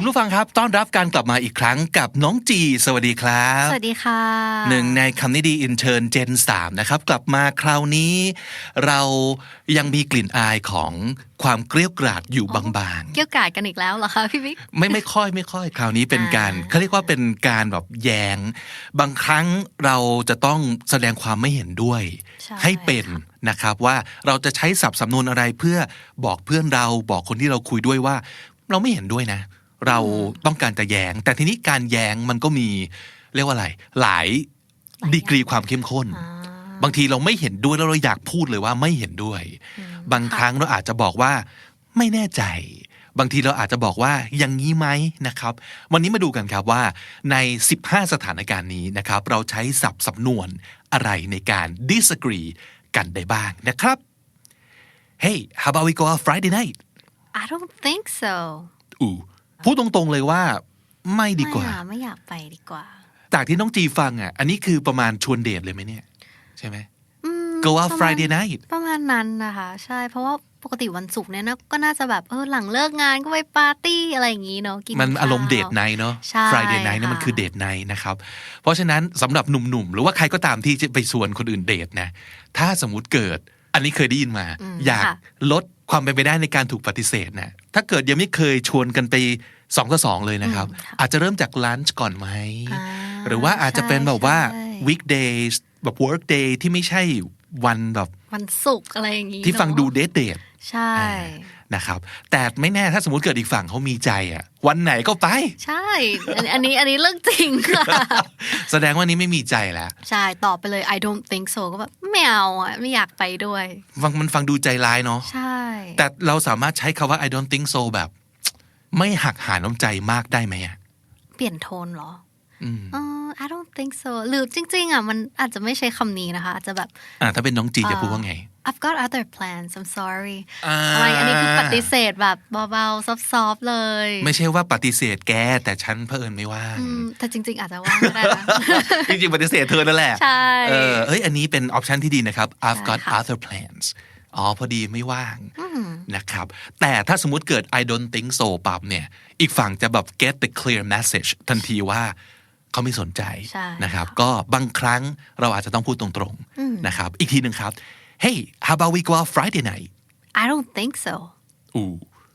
คุณผู้ฟังครับ ต้อนรับการกลับมาอีกครั้งกับน้องจี สวัสดีครับ สวัสดีค่ะหนึ่งในคำนี้ดีอินเทอร์เจน3นะครับ กลับมาคราวนี้ เรายังมีกลิ่นอายของความเกลียวกราดอยู่บางๆ เกี่ยวกาดกันอีกแล้วเหรอคะพี่บิ๊กไม่ไม่ค่อยไม่ค่อย คราวนี้เป็นการอ่าเขาเรียกว่าเป็นการแบบแยง บางครั้งเราจะต้องแสดงความไม่เห็นด้วยใช่ให้เป็นนะครับว่าเราจะใช้ศัพท์สำนวนอะไรเพื่อบอกเพื่อนเราบอกคนที่เราคุยด้วยว่า เราไม่เห็นด้วยนะ เราต้องการจะแยงแต่ทีนี้การแยงมันก็มีเรียกว่าอะไร หลายดีกรีความเข้มข้น บางทีเราไม่เห็นด้วยแล้วเราอยากพูดเลยว่าไม่เห็นด้วย บางครั้งเราอาจจะบอกว่าไม่แน่ใจ บางทีเราอาจจะบอกว่าอย่างนี้ไหมนะครับ วันนี้มาดูกันครับว่าใน 15 สถานการณ์นี้นะครับ เราใช้ศัพท์สำนวนอะไรในการ disagree กันได้บ้างนะครับ Hey how about we go out Friday night I don't think so อู พูดตรงๆเลยว่าไม่ดีกว่า ไม่อะไม่อยากไปดีกว่า จากที่น้องจีฟังอะ อันนี้คือประมาณชวนเดทเลยไหมเนี่ย ใช่ไหม อืม go out ประมาณ Friday night ประมาณนั้นนะคะ ใช่เพราะว่าปกติวันศุกร์เนี่ยนะก็น่าจะแบบเออหลังเลิกงานก็ไปปาร์ตี้อะไรอย่างงี้เนาะกินมันข้ว อารมณ์เดทไนท์เนาะ ใช่ Friday night เนี่ยมันค่ะคือเดทไนท์นะครับ เพราะฉะนั้นสำหรับหนุ่มๆ หรือว่าใครก็ตามที่จะไปชวนคนอื่นเดทนะ ถ้าสมมติเกิด อันนี้เคยได้ยินมา อืมอยากค่ะ ลดความเป็นไปได้ในการถูกปฏิเสธนะ ถ้าเกิดยังไม่เคยชวนกันไปสองต่อสองเลยนะครับ อาจจะเริ่มจากลันช์ก่อนไหมอ่าหรือว่าอาจจะเป็นแบบว่าใช่ weekdays แบบ work day ที่ไม่ใช่วันแบบ วันศุกร์อะไรอย่างงี้ ที่ฟังเนอะดูเดทเดทใช่ นะครับ แต่ไม่แน่ถ้าสมมติเกิดอีกฝั่งเขามีใจอะ วันไหนก็ไป ใช่อันอันนี้อันนี้เรื่องจริงค่ะ แสดงว่านี้ไม่มีใจแล้ว ใช่ตอบไปเลย I don't think so ก็แบบไม่เอาอะไม่อยากไปด้วยฟังมันฟังดูใจร้ายเนาะใช่ แต่เราสามารถใช้คาว่า I don't think so แบบ ไม่หักหาน้ำใจมากได้ไหมอะเปลี่ยนโทนเหรออืมเออ I don't think so หรือจริง ๆ อะ มันอาจจะไม่ใช้คำนี้นะคะ อาจจะแบบ อ่าถ้าเป็นน้องจีจะพูดว่าไง I've got other plans I'm sorry อ่าอะไรอันนี้คือปฏิเสธแบบเบาๆซอฟๆเลย ไม่ใช่ว่าปฏิเสธแกแต่ฉันเพิ่นไม่ว่างอืมแต่จริง ๆ อาจจะว่างก็ได้นะจริงๆ ปฏิเสธเธอนั่นแหละใช่เออเอ้ยอันนี้เป็นออปชันที่ดีนะครับ I've ใช่ got ค่ะ other plans อ๋อพอดีไม่ว่างนะครับ แต่ถ้าสมมุติเกิด I don't think so ปั๊บเนี่ย อีกฝั่งจะแบบ get the clear message ทันทีว่าเขาไม่สนใจใช่นะครับ ก็บางครั้งเราอาจจะต้องพูดตรงๆนะครับ อีกทีหนึ่งครับ Hey how about we go out Friday night I don't think so อู้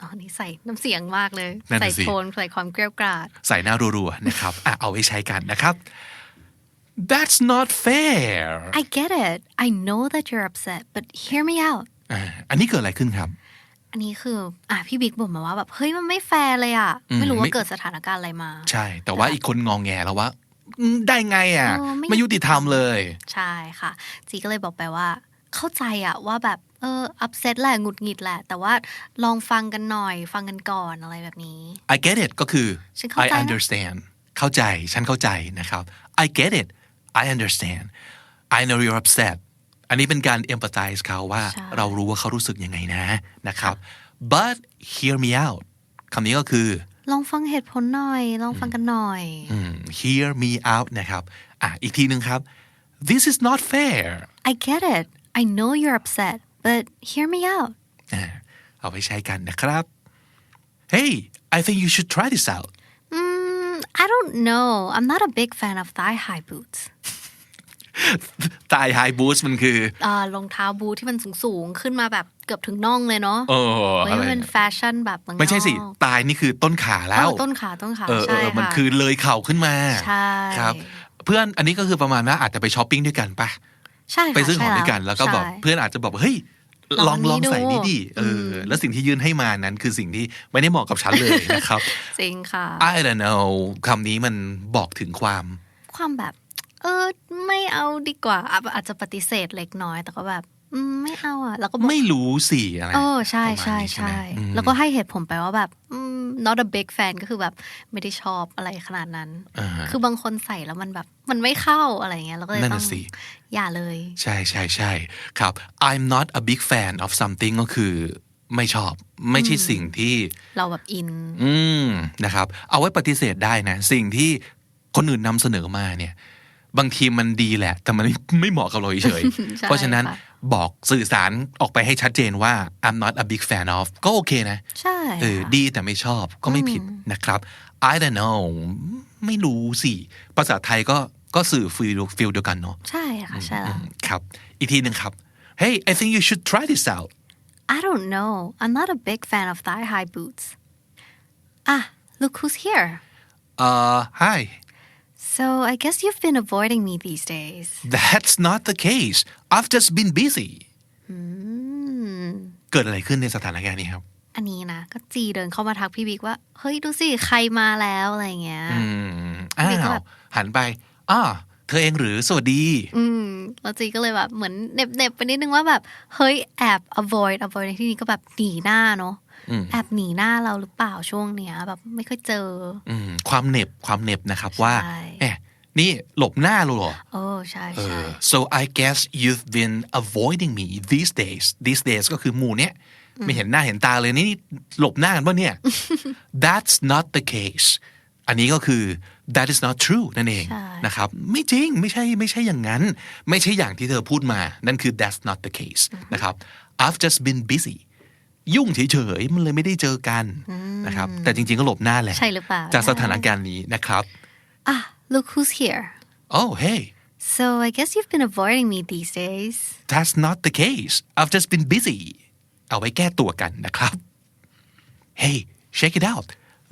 อ๋อนี่ใส่น้ำเสียงมากเลยนั่นน่ะใส่สิโทนใส่ความเกลียวกราด ใส่หน้ารัวๆนะครับอะเอาไว้ใช้กันนะครับ That's not fair I get it I know that you're upset but hear me out อ่าอันนี้เกิดอะไรขึ้นครับ อันนี้คืออะพี่บิ๊กบอกมาว่าแบบเฮ้ยมันไม่แฟร์เลยอะอืมไม่รู้ไม่ว่าเกิดสถานการณ์อะไรมา ใช่ แต่ว่าอีกคนงองแงแล้วว่าอืมได้ไงอะเออไม่ไม่ยุติธรรมเลย ใช่ค่ะ จีก็เลยบอกไปว่า เข้าใจอะว่าแบบเอออัพเซตแหละหงุดหงิดแหละ แต่ว่าลองฟังกันหน่อยฟังกันก่อนอะไรแบบนี้ I get it ก็คือฉันเข้า I ใจนะ understand เข้าใจฉันเข้าใจนะครับ I get it I understand I know you're upset อันนี้เป็นการ empathize เขาว่าใช่เรารู้ว่าเขารู้สึกยังไงนะนะครับ but hear me out คำนี้ก็คือ ลองฟังเหตุผลหน่อย ลองฟังกันหน่อยอืม hear me out นะครับ อะ อีกทีหนึ่งครับ this is not fair I get it I know you're upset but hear me out อะเอาไปใช้กันนะครับ Hey I think you should try this out mm, I don't know I'm not a big fan of thigh high boots ตาย high boost มันคืออ่ารองเท้าบูทที่มันสูงๆ ขึ้นมาแบบเกือบถึงน่องเลยเนาะเออเฮ้ยอะไรมันเป็นแฟชั่นแบบเมืองนอกไม่ใช่สิ ตายนี่คือต้นขาแล้วเออต้นขาต้นขาเออเอใช่อมันค่ะคือเลยเข่าขึ้นมา ใช่ครับ เพื่อนอันนี้ก็คือประมาณว่าอาจจะไปช้อปปิ้งด้วยกันปะ ใช่ค่ะไปซื้อของใช่ด้วยกัน แล้วก็บอกใช่เพื่อนอาจจะบอกว่าเฮ้ยลลอองงลองนี่ใส่ดูนี่ดิเอออแล้วสิ่งที่ยื่นให้มานั้นคือสิ่งที่ไม่ได้เหมาะกับฉันเลยนะครับจริงค่ะ I don't know คำนี้มันบอกถึงความ ความแบบ เออไม่เอาดีกว่าอะอาจจะปฏิเสธเล็กน้อยแต่ก็แบบอืม ไม่เอาอะ แล้วก็บอกไม่รู้สิอะไรเออใช่ประมาณใช่นี้ใช่ไหมอืมแล้วก็ให้เหตุผลไปว่าแบบอืม not a big fan ก็คือแบบไม่ได้ชอบอะไรขนาดนั้นอ่าฮะคือบางคนใส่แล้วมันแบบมันไม่เข้าอะไรเงี้ยเราก็เลยนั่นต้อน่ะงสิอย่าเลย ใช่ใช่ใช่ครับ I'm not a big fan of something ก็คือไม่ชอบไม่ใช่สิ่งที่เราแบบอิน อืมนะครับ เอาไว้ปฏิเสธได้นะ สิ่งที่คนอื่นนำเสนอมาเนี่ย บางทีมันดีแหละ แต่มันไม่เหมาะกับเราเฉยๆใช่เพราะฉะนั้นค่ะบอกสื่อสารออกไปให้ชัดเจนว่า I'm not a big fan of ก็โอเคนะใช่เออค่ะดีแต่ไม่ชอบก็ไม่ผิดนะครับ I don't know ไม่รู้สิ ภาษาไทยก็ก็สื่อฟิลฟิลเดียวกันเนาะใช่ค่ะใช่แล้วครับ อีกทีหนึ่งครับ Hey I think you should try this out I don't know I'm not a big fan of thigh high boots ah look who's here uh hi so I guess you've been avoiding me these days that's not the case I've just been busy เกิดอะไรขึ้นในสถานการณ์นี้ครับ อันนี้นะก็จีเดินเข้ามาทักพี่บิ๊กว่า เฮ้ยดูสิใครมาแล้วอะไรเงี้ยอืมอ้านี่ก็วแบบหันไปอ้าเธอเองหรือสวัสดี อืมแล้วจีก็เลยแบบเหมือนเน็บเน็บๆไปนิดนึงว่าแบบ เฮ้ยแอบ avoid avoid ในที่นี้ก็แบบหนีหน้าเนาะอืม แอบหนีหน้าเราหรือเปล่าช่วงเนี้ย แบบไม่ค่อยเจอ อืมความเหน็บความเหน็บนะครับว่าใช่แหมนี่หลบหน้าเราเหรอโอ้ใช่เอใช่อ so I guess you've been avoiding me these days these days ก็คือหมู่เนี้ยไม่เห็นหน้าเห็นตาเลยนี่หลบหน้ากันปะเนี่ย that's not the case อันนี้ก็คือ that is not true นั่นเองใช่นะครับ ไม่จริงไม่ใช่ไม่ใช่อย่างนั้น ไม่ใช่อย่างที่เธอพูดมา นั่นคือ that's not the case นะครับ I've just been busy ยุ่งเฉยๆมันเลยไม่ได้เจอกันนะครับแต่จริงๆก็หลบหน้าแหละใช่หรือเปล่าจากสถานการณ์นี้นะครับอะ look who's here oh hey so I guess you've been avoiding me these days That's not the case. I've just been busy. เอาไว้แก้ตัวกันนะครับ Hey, check it out.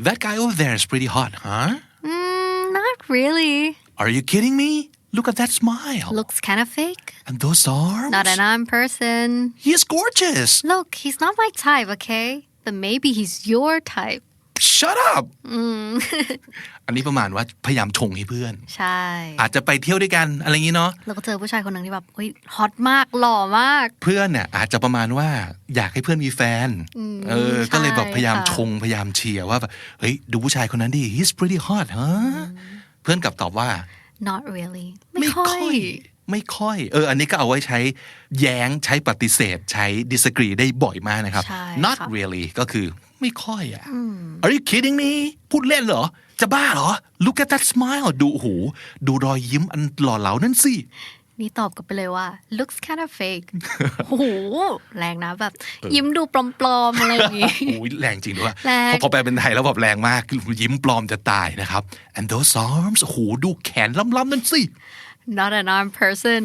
That guy over there is pretty hot, huh? mm, not really Are you kidding me? Look at that smile. looks kind of fake And those arms. not an arm person He's gorgeous. look he's not my type okay but maybe he's your type Shut up. อันนี้ประมาณว่าพยายามชงให้เพื่อน ใช่ อาจจะไปเที่ยวด้วยกันอะไรอย่างนี้เนาะแล้วก็เจอผู้ชายคนหนึ่งที่แบบเฮ้ยฮอตมากหล่อมาก เพื่อนเนี่ยอาจจะประมาณว่าอยากให้เพื่อนมีแฟน เออใช่ก็เลยแบบพยายามค่ะชงพยายามเชียร์ว่าแบบเฮ้ยดูผู้ชายคนนั้นดิ he's pretty hot ฮะเพื่อนกลับตอบว่า not really ไม่ค่อย ไม่ค่อย เออ อันนี้ก็เอาไว้ใช้แย้งใช้ปฏิเสธ ใช้ disagree ได้บ่อยมากนะครับใช่ not ค่ะ really ก็คือไม่ค่อยอะ Are you kidding me พูดเล่นเหรอ จะบ้าเหรอ Look at that smile ดูโอ้โหดูรอยยิ้มอันหล่อเหลานั่นสิ นี่ตอบกลับไปเลยว่า looks kind of fake โอ้โห แรงนะแบบ ยิ้มดูปลอมๆอะไรอย่างงี้โอ้ยแรงจริงด้วยแรงพอพอแปลเป็นไทยแล้วแบบแรงมาก ยิ้มปลอมจะตายนะครับ and those arms โอ้โห ดูแขนล้ำๆนั่นสิ not an arm person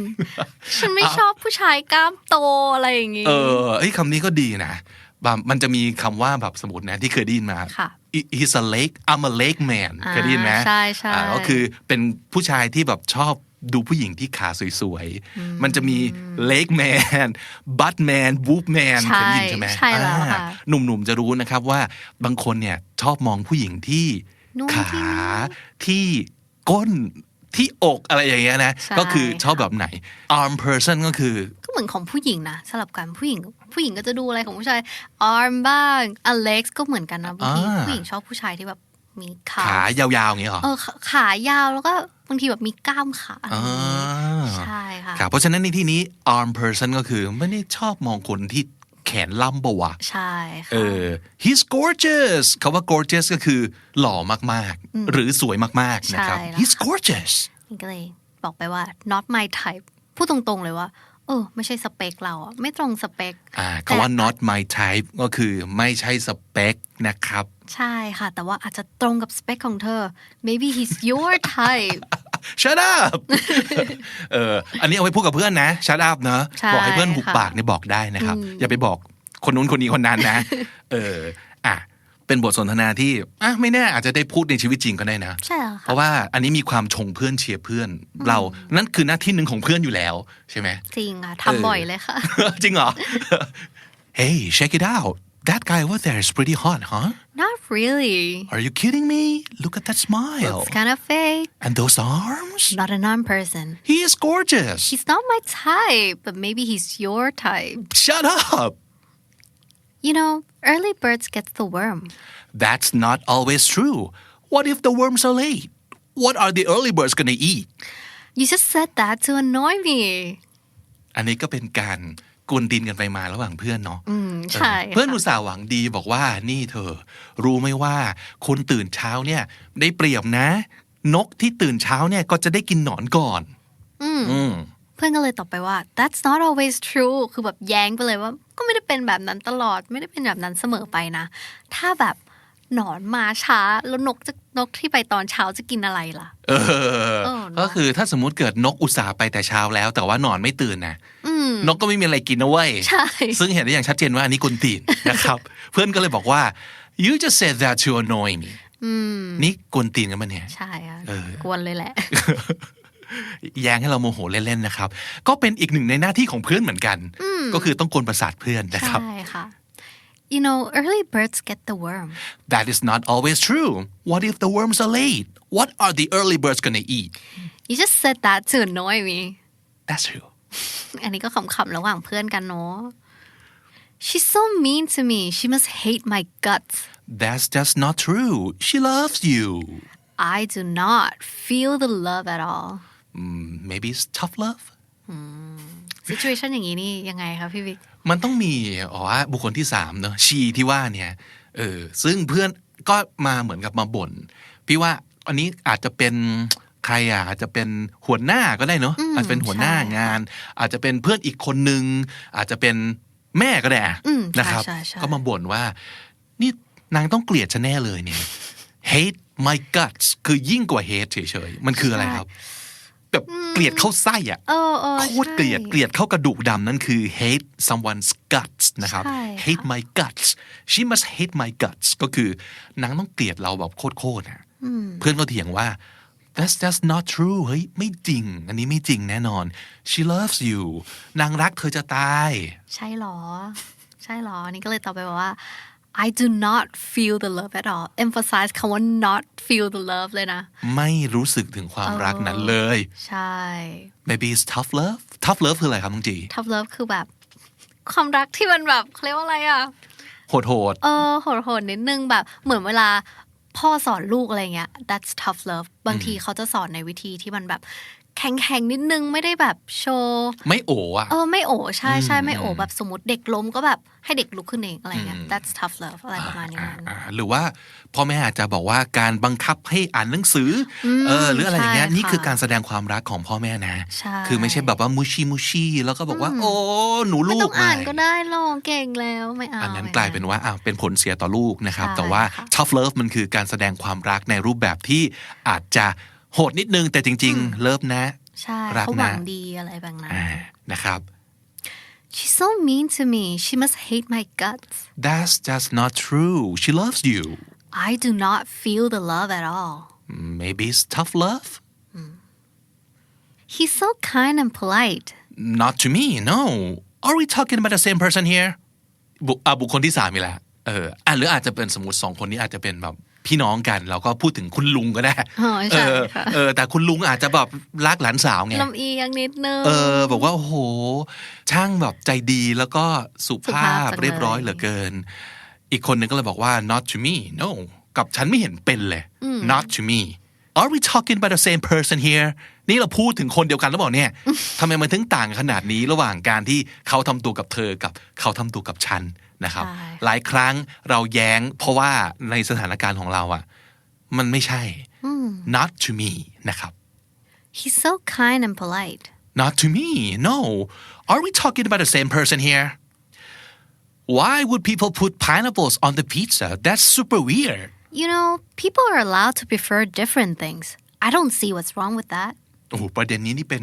ฉันไม่ชอบผู้ชายกล้ามโตอะไรอย่างงี้ เออไอ้ยคำนี้ก็ดีนะแบบมันจะมีคำว่าแบบสมมตินะที่เคยได้ยินมาค่ะ He- he's a lake I'm a lake man อ่าเคยได้ยินไหมใช่ใช่อ่าก็คือเป็นผู้ชายที่แบบชอบ ดูผู้หญิงที่ขาสวยๆ มันจะมี lake man butt man boob man ใช่เคยได้ยินใช่ไหมใช่แล้วอ่าค่ะหนุ่มๆจะรู้นะครับว่าบางคนเนี่ยชอบมองผู้หญิงที่นู่นขาที่นี่ที่ก้นที่อกอะไรอย่างเงี้ยนะใช่ก็คือชอบแบบไหน arm person ก็คือ ก็เหมือนของผู้หญิงนะสลับกันผู้หญิง ผู้หญิงก็จะดูอะไรของผู้ชาย arm บ้าง a legs ก็เหมือนกันนะบางทีอ่าผู้หญิงชอบผู้ชายที่แบบ มีขาขายาวๆอย่างเงี้ยเหรอเออขาขายาวแล้วก็บางทีแบบมีกล้ามขาอะไรอย่างงี้อ่าใช่ค่ะครับเพราะฉะนั้นในที่นี้ arm person ก็คือไม่ได้ชอบมองคนที่แขนล่ำปะวะใช่ค่ะเออ he's gorgeous คาว่า gorgeous ก็คือหล่อมากๆ หรือสวยมากๆนะครับใช่แล้ว he's gorgeous นี่ก็เลยบอกไปว่า not my type พูดตรงๆเลยว่า เออไม่ใช่สเปคเราอะไม่ตรงสเปคอ่าแต่คำว่า not my type ก็คือไม่ใช่สเปคนะครับ ใช่ค่ะ แต่ว่าอาจจะตรงกับสเปคของเธอ maybe he's your type shut up เอออันนี้เอาไว้พูดกับเพื่อนนะ shut up เนอะใช่บอกให้เพื่อนหุบค่ะปากเนี่ยบอกได้นะครับ อย่าไปบอกคนนู้นคนนี้คนนั้นนะ เอออะ เป็นบทสนทนาที่อะไม่แน่อาจจะได้พูดในชีวิตจริงก็ได้นะ ใช่แล้วเพค่ะราะว่าอันนี้มีความชงเพื่อนเชียร์เพื่อน เรานั่นคือหน้าที่หนึ่งของเพื่อนอยู่แล้วใช่ไหมจริงค่ะทำบ่อยเลยค่ะ จริงเหรอ Hey check it out that guy over there is pretty hot huh not really Are you kidding me Look at that smile looks kind of fake and those arms not an arm person He is gorgeous he's not my type but maybe he's your type Shut up You know, early birds get the worm. That's not always true What if the worms are late What are the early birds gonna eat You just said that to annoy me. อันนี้ก็เป็นการกวนดินกันไปมาระหว่างเพื่อนเนาะอืมใช่เออเพื่อนค่ะอุตส่าห์หวังดีบอกว่านี่เธอ รู้ไหมว่าคนตื่นเช้าเนี่ย ได้เปรียบนะ นกที่ตื่นเช้าเนี่ยก็จะได้กินหนอนก่อน อืม เพื่อนก็เลยตอบไปว่า that's not always true คือแบบแย้งไปเลยว่า ก็ไม่ได้เป็นแบบนั้นตลอด ไม่ได้เป็นแบบนั้นเสมอไปนะ ถ้าแบบหนอนมาช้าแล้วนกจะนกที่ไปตอนเช้าจะกินอะไรล่ะ เออเออเนอะก็คือถ้าสมมติเกิดนกอุตส่าห์ไปแต่เช้าแล้ว แต่ว่าหนอนไม่ตื่นนะอืมนกก็ไม่มีอะไรกินนะเว้ยใช่ซึ่งเห็นได้อย่างชัดเจนว่าอันนี้กวนตีนนะครับ เพื่อนก็เลยบอกว่า you just said that to annoy me อืมนี่กวนตีนกันมันเนี่ย ใช่ค่ะเออกวนเลยแหละ แย้งให้เราโมโหเล่นๆนะครับ ก็เป็นอีกหนึ่งในหน้าที่ของเพื่อนเหมือนกัน ก็คือต้องกวนประสาทเพื่อนนะครับ ใช่ค่ะ You know early birds get the worm That is not always true What if the worms are late What are the early birds gonna eat You just said that to annoy me That's true อันนี้ก็ขำๆระหว่างเพื่อนกันเนาะ She's so mean to me she must hate my guts That's just not true She loves you I do not feel the love at all Mm, Maybe it's tough love situation อย่างนี้นี่ยังไงคะพี่วิกมันต้องมีอ๋อบุคคลที่สามเนอะชีที่ว่าเนี่ยเออซึ่งเพื่อนก็มาเหมือนกับมาบ่นพี่ว่าอันนี้อาจจะเป็นใครอะอาจจะเป็นหัวหน้าก็ได้เนอะอาจจะเป็นหัวหน้างาน อาจจะเป็นเพื่อนอีกคนนึง อาจจะเป็นแม่ก็ได้อะอืมใช่นะครับใช่ใช่ก็มาบ่นว่า นี่นางต้องเกลียดฉันแน่เลยเนี่ย hate my guts คือยิ่งกว่า hate เฉยๆ มันคืออะไรครับ แบบเกลียดเข้าไส้อะเออเออโคตรเกลียดเกลียดเข้ากระดูกดำนั่นคือ hate someone's guts นะครับใช่ค่ะ hate my guts she must hate my guts ก็คือนางต้องเกลียดเราแบบโคตรๆนะเพื่อนก็เถียงว่า that's just not true เฮ้ยไม่จริง อันนี้ไม่จริงแน่นอน she loves you นางรักเธอจะตาย ใช่หรอ ใช่หรอนี่ก็เลยตอบไปว่า I do not feel the love at all emphasize คำว่า not feel the love เลยนะ ไม่รู้สึกถึงความรักนั้นเลย ใช่ maybe it's tough love tough love คืออะไรครับน้องจี tough love คือแบบ ความรักที่มันแบบเขาเรียกว่าอะไรอะโหดโหดเออโหดๆนิดนึงแบบเหมือนเวลาพ่อสอนลูกอะไรเงี้ย that's tough love บางทีเขาจะสอนในวิธีที่มันแบบ แข็งๆนิดนึงไม่ได้แบบโชว์ๆไม่โอ้อะเออไม่โอ้ใช่ใช่ไม่โอ้แบบสมมติเด็กล้มก็แบบให้เด็กลุกขึ้นเองอะไรเงี้ย that's tough love อะไรประมาณนี้มันอ่าหรือว่าพ่อแม่อาจจะบอกว่าการบังคับให้อ่านหนังสืออเออหรืออะไรอย่างเงี้ยใช่ค่ะนี่คือการแสดงความรักของพ่อแม่นะใช่คือไม่ใช่แบบว่ามุชิมุชิแล้วก็บอกว่า โอ้หนูไม่ลูต้กองอ่านไม่ก็ได้ลองเก่งแล้วไม่เอาอันนั้นไม่กลายเป็นว่าอ้าวเป็นผลเสียต่อลูกนะครับใช่แต่ว่าค่ะ tough love มันคือการแสดงความรักในรูปแบบที่อาจจะ โหดนิดนึงแต่จริง ๆ เลิฟนะใช่รักเขาหวังนะดีอะไรแบบนั้นอ่านะครับ she's so mean to me she must hate my guts that's just not true she loves you I do not feel the love at all maybe it's tough love he's so kind and polite Not to me no Are we talking about the same person here บุอะบุคคลที่สามอีกแล้วเอออะหรืออาจจะเป็นสมมติสองคนนี้อาจจะเป็นแบบ พี่น้องกันเราก็พูดถึงคุณลุงก็ได้อ๋อใช่เออค่ะเออ แต่คุณลุงอาจจะแบบรักหลานสาวไงลำเอียงนิดนึงเออ บอกว่าโอ้โห ช่างแบบใจดีแล้วก็สุสุภาภาพพจังเลยเรียบร้อยเหลือเกิน อีกคนนึงก็เลยบอกว่า not to me no กับฉันไม่เห็นเป็นเลย not to me Are we talking about the same person here นี่เราพูดถึงคนเดียวกันหรือเปล่าเนี่ยทำไมมันถึงต่างขนาดนี้ระหว่างการที่เขาทำตัวกับเธอกับเขาทำตัวกับฉัน นะครับใช่หลายครั้งเราแย้ง เพราะว่าในสถานการณ์ของเราอะมันไม่ใช่ not to me นะครับ he's so kind and polite Not to me, no. Are we talking about the same person here? Why would people put pineapples on the pizza? That's super weird. you know people are allowed to prefer different things I don't see what's wrong with that โอ้โหประเด็นนี้นี่เป็น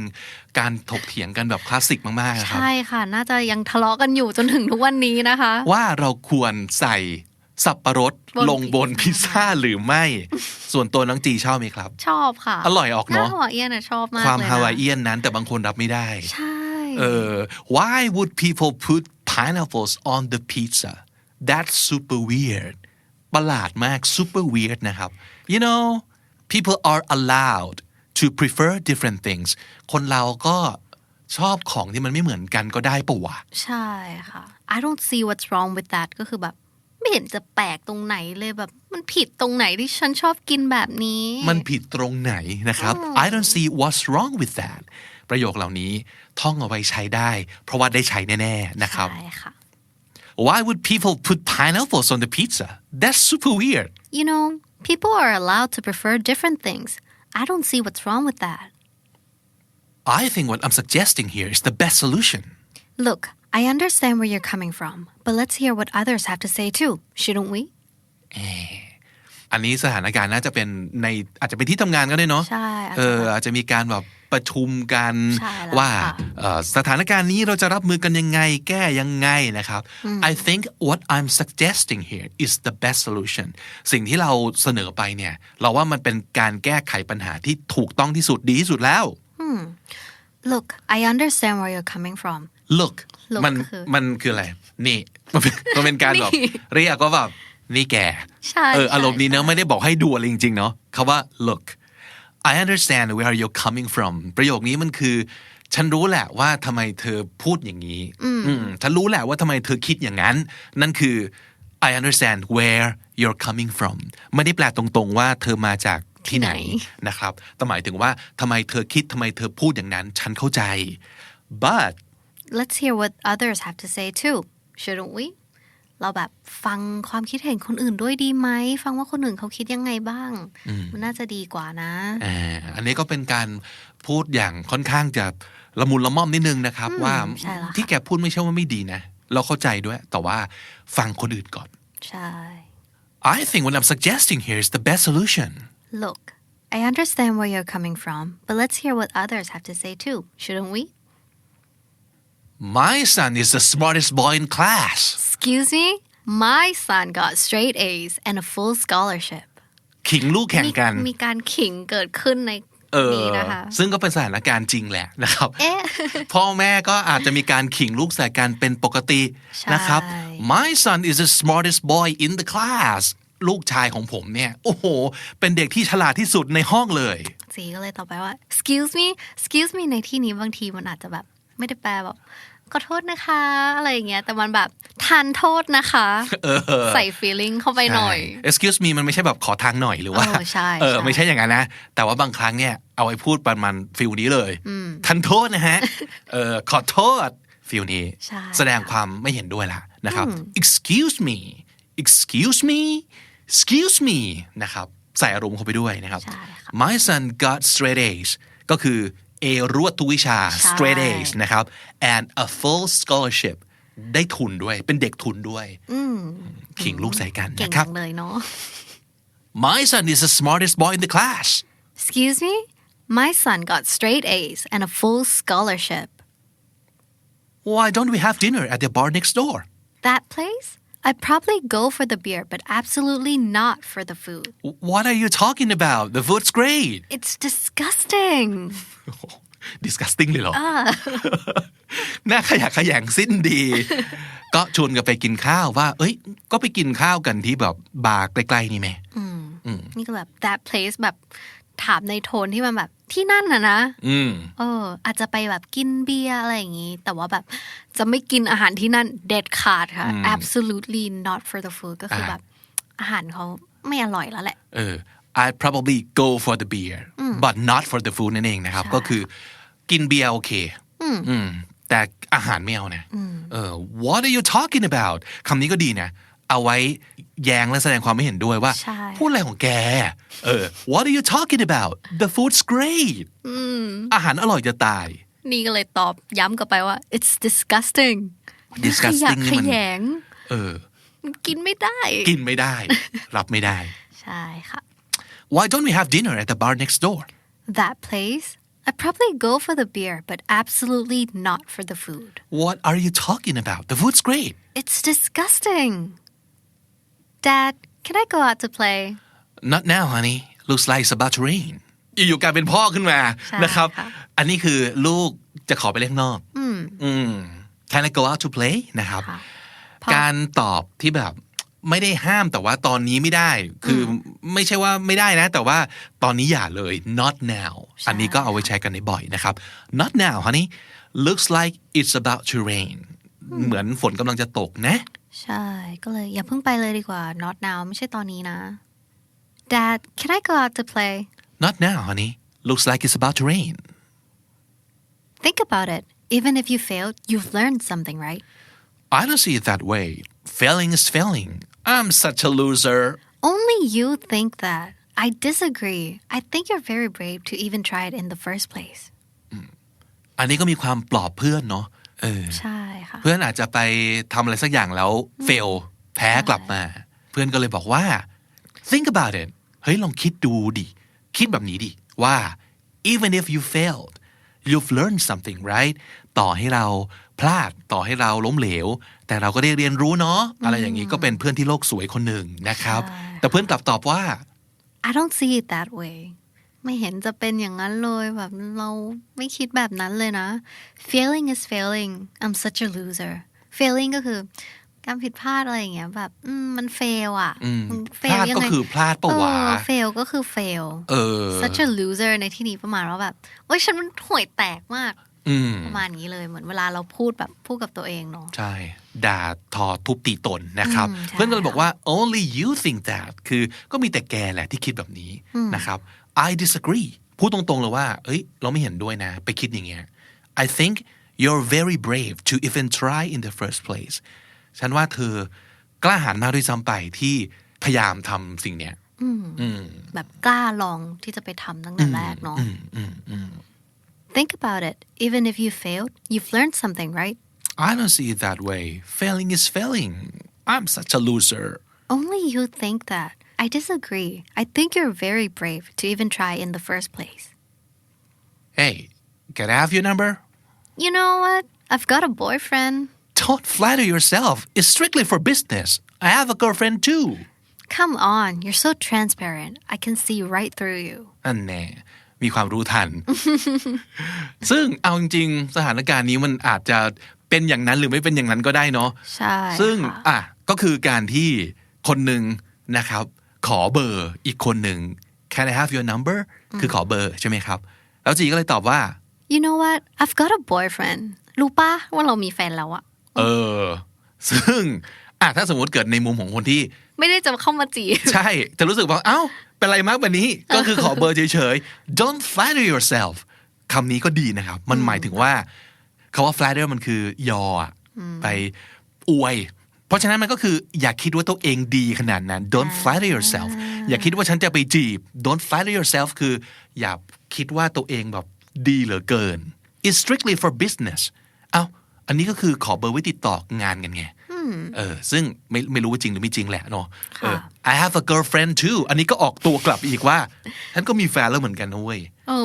การถกเถียงกันแบบคลาสสิกมากๆนะครับใช่ค่ะ น่าจะยังทะเลาะกันอยู่จนถึงทุกวันนี้นะคะ ว่าเราควรใส่สับปะรดบนลงบนพิซซ่าหรือไม่ ส่วนตัวน้องจีชอบไหมครับ ชอบค่ะ อร่อยออกเนอะหฮาวายเอียนอะชอบมากความเลยนะฮาวายเอียนนั้นแต่บางคนรับไม่ได้ ใช่เออ why would people put pineapples on the pizza that's super weird ประหลาดมาก super weird นะครับ you know people are allowed to prefer different things คนเราก็ชอบของที่มันไม่เหมือนกันก็ได้ปะวะใช่ค่ะ I don't see what's wrong with that ก็คือแบบไม่เห็นจะแปลกตรงไหนเลยแบบ มันผิดตรงไหนที่ฉันชอบกินแบบนี้ มันผิดตรงไหนนะครับ I don't see what's wrong with that ประโยคเหล่านี้ท่องเอาไว้ใช้ได้ เพราะว่าได้ใช้แน่ๆนะครับ ใช่ค่ะ Why would people put pineapples on the pizza That's super weird You know people are allowed to prefer different things I don't see what's wrong with that I think what I'm suggesting here is the best solution Look I understand where you're coming from but let's hear what others have to say too shouldn't we อันนี้สถานการณ์น่าจะเป็นในอาจจะเป็นที่ทำงานก็ได้เนาะ ใช่อาจจะ เอออาจจะมีการแบบ ประชุมกันใช่แล้วว่าค่ะเอ่อสถานการณ์นี้เราจะรับมือกันยังไงแก้ยังไงนะครับ I think what I'm suggesting here is the best solution สิ่งที่เราเสนอไปเนี่ย เราว่ามันเป็นการแก้ไขปัญหาที่ถูกต้องที่สุดดีที่สุดแล้ว Look I understand where you're coming from look Look มันคือมันคืออะไรนี่มันเป็นมันเป็นการแบบนี่เรียกก็แบบนี่แกใช่เออใช่อารมณ์นี้เนอะใช่ไม่ได้บอกให้ดูอะไรจริงๆเนาะคำว่า look I understand where you're coming from ประโยคนี้มันคือ ฉันรู้แหละว่าทำไมเธอพูดอย่างนี้อืมฉันรู้แหละว่าทำไมเธอคิดอย่างนั้น นั่นคือ I understand where you're coming from ไม่ได้แปลตรงๆว่าเธอมาจากที่ไหนที่ไหนนะครับแต่หมายถึงว่าทำไมเธอคิดทำไมเธอพูดอย่างนั้น ฉันเข้าใจ but let's hear what others have to say too shouldn't we เราแบบฟังความคิดเห็นคนอื่นด้วยดีไหม ฟังว่าคนอื่นเขาคิดยังไงบ้าง มันน่าจะดีกว่านะอ่าอันนี้ก็เป็นการพูดอย่างค่อนข้างจะละมุนละม่อมนิดนึงนะครับ ว่าใช่แล้วค่ะที่แกพูดไม่ใช่ว่าไม่ดีนะ เราเข้าใจด้วย แต่ว่าฟังคนอื่นก่อน ใช่ I think what I'm suggesting here is the best solution look I understand where you're coming from but let's hear what others have to say too shouldn't we My son is the smartest boy in class excuse me my son got straight A's and a full scholarship ขิงลูกแข่งมีกัน มีการขิงเกิดขึ้นในเออนี้นะคะซึ่งก็เป็นสถานการณ์จริงแหละนะครับเอ๊ะพ่อแม่ก็อาจจะมีการขิงลูกใส่กันเป็นปกติใช่นะครับ My son is the smartest boy in the class ลูกชายของผมเนี่ย โอ้โห เป็นเด็กที่ฉลาดที่สุดในห้องเลยสีก็เลยตอบไปว่า excuse me excuse me ในที่นี้บางทีมันอาจจะแบบ ไม่ได้แปลแบบ ขอโทษนะคะ อะไรอย่างเงี้ยแต่มันแบบทานโทษนะคะใส่ feeling เข้าไปหน่อยใช่ excuse me มันไม่ใช่แบบขอทางหน่อยหรือว่าเออใช่เออใช่ไม่ใช่อย่างนั้นนะ แต่ว่าบางครั้งเนี่ยเอาไว้พูดประมาณฟิลนี้เลยทันโทษนะฮะเออขอโทษฟิลนี้ใช่แสดงความไม่เห็นด้วยละนะครับ excuse me excuse me excuse me นะครับใส่อารมณ์เข้าไปด้วยนะครับใช่ค่ะ My son got straight A's ก็คือ A รวดทุกวิชา ใช่ straight A's นะครับ and a full scholarship ได้ทุนด้วย เป็นเด็กทุนด้วยขิงลูกใส่กัน เก่ง นะครับ จังเลยเนาะ My son is the smartest boy in the class excuse me my son got straight A's and a full scholarship Why don't we have dinner at the bar next door that place I'd probably go for the beer but absolutely not for the food What are you talking about The food's great it's disgusting disgusting เลยเหรอน่าขยะแขยงสิ้นดี ก็ชวนกันไปกินข้าวว่า เอ้ย ก็ไปกินข้าวกันที่แบบบาร์ใกล้ๆนี่ไหมนี่ก็แบบ that place แบบ ถามในโทนที่มันแบบที่นั่นนะนะ อืม เออ อาจจะไปแบบกินเบียร์อะไรอย่างนี้ แต่ว่าแบบจะไม่กินอาหารที่นั่นเด็ดขาดค่ะ absolutely not for the food ก็คือแบบ อาหารเขาไม่อร่อยแล้วแหละ เออ I'd probably go for the beer but not for the food นั่นเองนะครับ ก็คือกินเบียร์โอเค อืม แต่อาหารไม่เอานะเออ what are you talking about คำนี้ก็ดีนะ เอาไว้แย้งและแสดงความไม่เห็นด้วยว่าใช่พูดอะไรของแก เออ what are you talking about the food's great อาหารอร่อยจะตาย นี่ก็เลยตอบย้ำกลับไปว่า it's disgusting disgusting ขนี่ยะมันแขยงเออมันกินไม่ได้ กินไม่ได้ รับไม่ได้ ใช่ค่ะ why don't we have dinner at the bar next door that place I'd probably go for the beer but absolutely not for the food what are you talking about the food's great it's disgusting Dad can I go out to play not now honey looks like it's about to rain อยู่ๆกลายเป็นพ่อขึ้นมาใช่นะครับค่ะอันนี้คือลูกจะขอไปเล่นข้างนอก อืม can I go out to play นะครับค่ะการตอบที่แบบไม่ได้ห้ามแต่ว่าตอนนี้ไม่ได้ คืออไม่ใช่ว่าไม่ได้นะ แต่ว่าตอนนี้อย่าเลย not now อันนี้ก็เอาไว้ใช้กันในบ่อยนะครับ not now honey looks like it's about to rain เหมือนฝนกำลังจะตกนะ ใช่ ก็เลยอย่าเพิ่งไปเลยดีกว่า not now ไม่ใช่ตอนนี้นะ Dad can I go out to play not now honey looks like it's about to rain Think about it even if you failed you've learned something right I don't see it that way failing is failing I'm such a loser Only you think that I disagree I think you're very brave to even try it in the first place อันนี้ก็มีความปลอบเพื่อนเนาะเออ ใช่ค่ะ เพื่อนอาจจะไปทำอะไรสักอย่างแล้ว fail แพ้กลับมา เพื่อนก็เลยบอกว่า think about it เฮ้ยลองคิดดูดิ คิดแบบนี้ดิ ว่า even if you failed you've learned something right ต่อให้เราพลาดต่อให้เราล้มเหลว แต่เราก็ได้เรียนรู้เนาะอะไรอย่างนี้ก็เป็นเพื่อนที่โลกสวยคนหนึ่งนะครับ แต่เพื่อนกลับตอบว่า I don't see it that way ไม่เห็นจะเป็นอย่างนั้นเลยแบบเราไม่คิดแบบนั้นเลยนะ failing is failing I'm such a loser failing ก็คือการผิดพลาดอะไรอย่างเงี้ยแบบอืมมัน fail อะอืมมันพลาด fail ยังก็ไงคือพลาดปะวะเออ fail ก็คือ fail เออ such a loser ในที่นี้ประมาณว่าแบบโอ้ยฉันมันห่วยแตกมากอืมประมาณนี้เลยเหมือนเวลาเราพูดแบบพูดกับตัวเองเนาะใช่ ด่าทอทุบตีตนนะครับอืมใช่เพื่อนก็เลยบอกว่า only you think that คือก็มีแต่แกแหละที่คิดแบบนี้นะครับ I disagree พูดตรงๆเลยว่า เอ้ย เราไม่เห็นด้วยนะ ไปคิดอย่างเงี้ย I think you're very brave to even try in the first place ฉันว่าเธอกล้าหาญมากด้วยซ้ำไปที่พยายามทำสิ่งเนี้ยแบบกล้าลองที่จะไปทำตั้งแต่แรกเนาะ Think about it even if you failed you've learned something right I don't see it that way failing is failing I'm such a loser Only you think that. I disagree. I think you're very brave to even try in the first place. hey can I have your number You know what? I've got a boyfriend. Don't flatter yourself. It's strictly for business. I have a girlfriend too. Come on, you're so transparent. I can see right through you. อันแน่มีความรู้ทัน ซึ่งเอาจริงๆ สถานการณ์นี้มันอาจจะเป็นอย่างนั้นหรือไม่เป็นอย่างนั้นก็ได้เนาะ ใช่ ซึ่ง ค่ะ อ่ะก็คือการที่คนหนึ่งนะครับ ขอเบอร์อีกคนหนึ่ง Can I have your number คือขอเบอร์ใช่ไหมครับ แล้วจีก็เลยตอบว่า You know what? I've got a boyfriend. รู้ปะว่าเรามีแฟนแล้วอะเออ ซึ่งอะถ้าสมมติเกิดในมุมของคนที่ ไม่ได้จะเข้ามาจีบ ใช่ จะรู้สึกว่า เอ้า เป็นไรมากแบบนี้ ก็คือขอเบอร์เฉยๆ don't flatter yourself คำนี้ก็ดีนะครับ มันหมายถึงว่าคาว่า flatter มันคือยออะไปอวย เพราะฉะนั้นมันก็คืออย่าคิดว่าตัวเองดีขนาดนั้น don't flatter yourself อย่าคิดว่าฉันจะไปจีบ don't flatter yourself คือ อย่าคิดว่าตัวเองแบบดีเหลือเกิน it's strictly for business เอ้าอันนี้ก็คือขอเบอร์ไว้ติดต่องานกันไงเออซึ่งไม่ไม่รู้ว่าจริงหรือไม่จริงแหละเนาะเออ I have a girlfriend too อันนี้ก็ออกตัวกลับอีกว่าฉันก็มีแฟนแล้วเหมือนกันนะเว้ยโอ้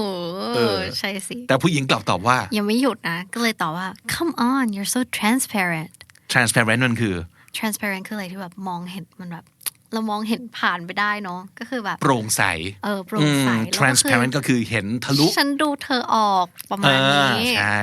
เออใช่สิ แต่ผู้หญิงกลับตอบว่า ยังไม่หยุดนะ ก็เลยตอบว่า Come on you're so transparent transparent มันคือ transparent คืออะไรที่แบบมองเห็นมันแบบเรามองเห็นผ่านไปได้เนาะก็คือแบบโปร่งใสเออโปร่งใสอืมแล้วก็คือ transparent ก็คือเห็นทะลุ ฉันดูเธอออกประเอมาณอนี้ใช่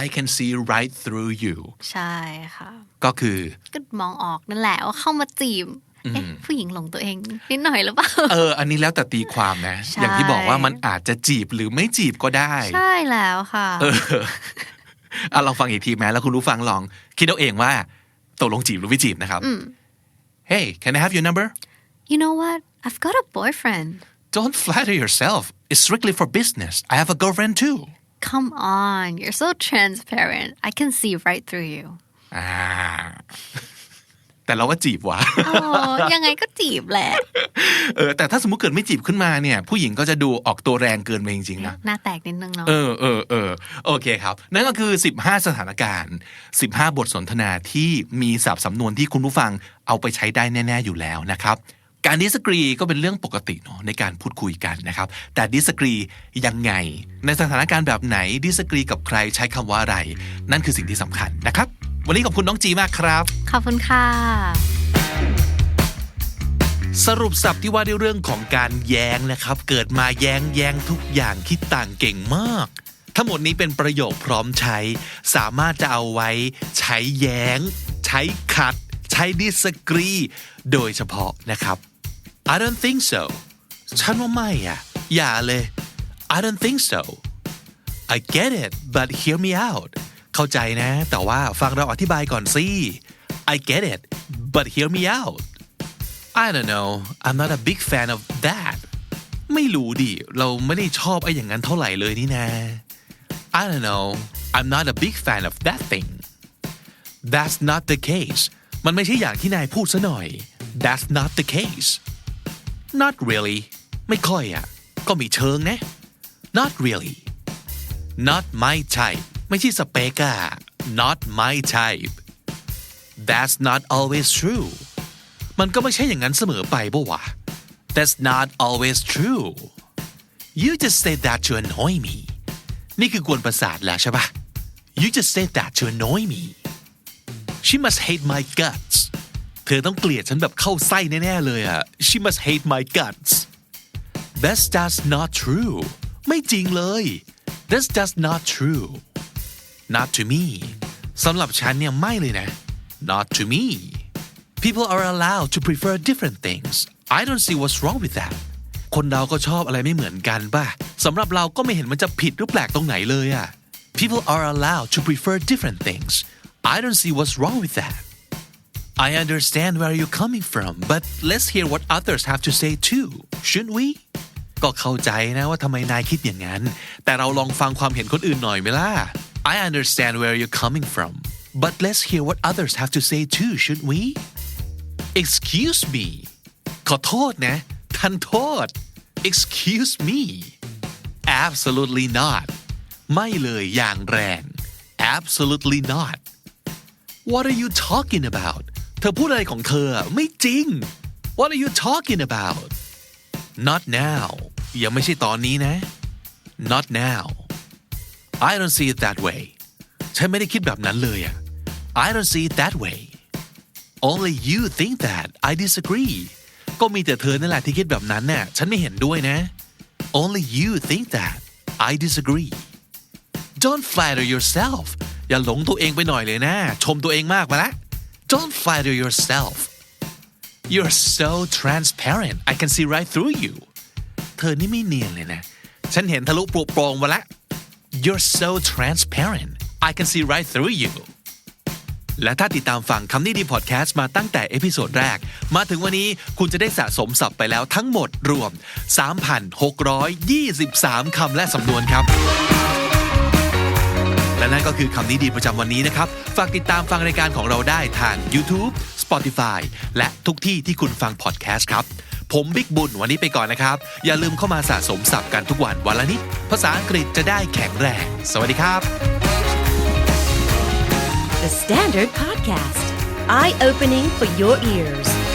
I can see right through you ใช่ค่ะ ก็คือก็มองออกนั่นแหละว่าเข้ามาจีบเอ๊ะผู้หญิงหลงตัวเองนิดหน่อยหรือเปล่าเออ อันนี้แล้วแต่ตีความนะใช่อย่างที่บอกว่ามันอาจจะจีบหรือไม่จีบก็ได้ ใช่แล้วค่ะเอออะลองฟังอีกทีแม้แล้วคุณรู้ฟังลอง คิดเอาเองว่าตกลงจีบหรือไม่จีบนะครับ Hey can I have your number you know what I've got a boyfriend Don't flatter yourself It's strictly for business I have a girlfriend too come on you're so transparent I can see right through you อ่า แต่เราว่าจีบว่ะโอ้ยังไงก็จีบแหละเออแต่ถ้าสมมุติเกิดไม่จีบขึ้นมาเนี่ย ผู้หญิงก็จะดูออกตัวแรงเกินไปจริงๆนะหน้าแตกนิดนึงเนาะเออเออเออโอเคครับ นั่นก็คือ 15 สถานการณ์ 15 บทสนทนาที่มีศัพท์สำนวนที่คุณผู้ฟังเอาไปใช้ได้แน่ ๆอยู่แล้วนะครับการดิสกรีก็เป็นเรื่องปกติเนาะในการพูดคุยกันนะครับ แต่ดิสกรียังไง ในสถานการณ์แบบไหนดิสกรีกับใครใช้คำว่าอะไร นั่นคือสิ่งที่สำคัญนะครับ วันนี้ขอบคุณน้องจีมากครับ ขอบคุณค่ะ สรุปสับที่ว่าด้วยเรื่องของการแย้งนะครับ เกิดมาแย้งแย้งทุกอย่างคิดต่างเก่งมากทั้งหมดนี้เป็นประโยคพร้อมใช้ สามารถจะเอาไว้ ใช้แย้ง ใช้ขัด ใช้ disagree โดยเฉพาะนะครับ I don't think so ฉันว่าไม่อะอย่าเลย I don't think so I get it but hear me out เข้าใจนะ แต่ว่าฟังเราอธิบายก่อนสิ I get it but hear me out I don't know I'm not a big fan of that ไม่รู้ดิ เราไม่ได้ชอบไอ้อย่างนั้นเท่าไหร่เลยนี่นะ I don't know I'm not a big fan of that thing That's not the case มันไม่ใช่อย่างที่นายพูดซะหน่อย That's not the case Not really ไม่ค่อยอะ ก็มีเชิงนะ Not really Not my type ไม่ใช่สเปกอะ Not my type That's not always true มันก็ไม่ใช่อย่างนั้นเสมอไปปะวะ That's not always true You just said that to annoy me นี่คือกวนประสาทแล้วใช่ปะ You just said that to annoy me She must hate my guts เธอต้องเกลียดฉันแบบเข้าไส้แน่ๆเลยอะ She must hate my guts That's just not true ไม่จริงเลย That's just not true Not to me สำหรับฉันเนี่ยไม่เลยนะ Not to me People are allowed to prefer different things I don't see what's wrong with that คนเราก็ชอบอะไรไม่เหมือนกันป่ะสำหรับเราก็ไม่เห็นมันจะผิดหรือแปลกตรงไหนเลยอะ People are allowed to prefer different things I don't see what's wrong with that I understand where you're coming from but let's hear what others have to say too shouldn't we ก็เข้าใจนะว่าทำไมนายคิดอย่างนั้น แต่เราลองฟังความเห็นคนอื่นหน่อยไหมล่ะ I understand where you're coming from but let's hear what others have to say too shouldn't we excuse me ขอโทษนะท่านโทษ excuse me absolutely not ไม่เลยอย่างแรง absolutely not what are you talking about เธอพูดอะไรของเธอไม่จริง what are you talking about not now ยังไม่ใช่ตอนนี้นะ not now I don't see it that way ฉันไม่ได้คิดแบบนั้นเลยอะ I don't see it that way only you think that I disagree ก็มีแต่เธอนั่นแหละที่คิดแบบนั้นน่ะฉันไม่เห็นด้วยนะ only you think that I disagree don't flatter yourself อย่าหลงตัวเองไปหน่อยเลยนะ ชมตัวเองมากไปละ don't flatter yourself you're so transparent I can see right through you เธอนี่ไม่เนียนเลยนะ ฉันเห็นทะลุโปร่งมาแล้ว you're so transparent I can see right through you และถ้าติดตามฟังคำนี้ดีพอดแคสต์มาตั้งแต่เอพิโซดแรก มาถึงวันนี้คุณจะได้สะสมศัพท์ไปแล้วทั้งหมดรวม 3,623 คำและสำนวนครับ และนั่นก็คือคำนี้ดีประจำวันนี้นะครับ ฝากติดตามฟังรายการของเราได้ทาง YouTube Spotify และทุกที่ที่คุณฟังพอดแคสต์ครับ ผมบิ๊กบุญวันนี้ไปก่อนนะครับ อย่าลืมเข้ามาสะสมศัพท์กันทุกวันวันละนิดภาษาอังกฤษจะได้แข็งแรง สวัสดีครับ The Standard Podcast, eye opening for your ears.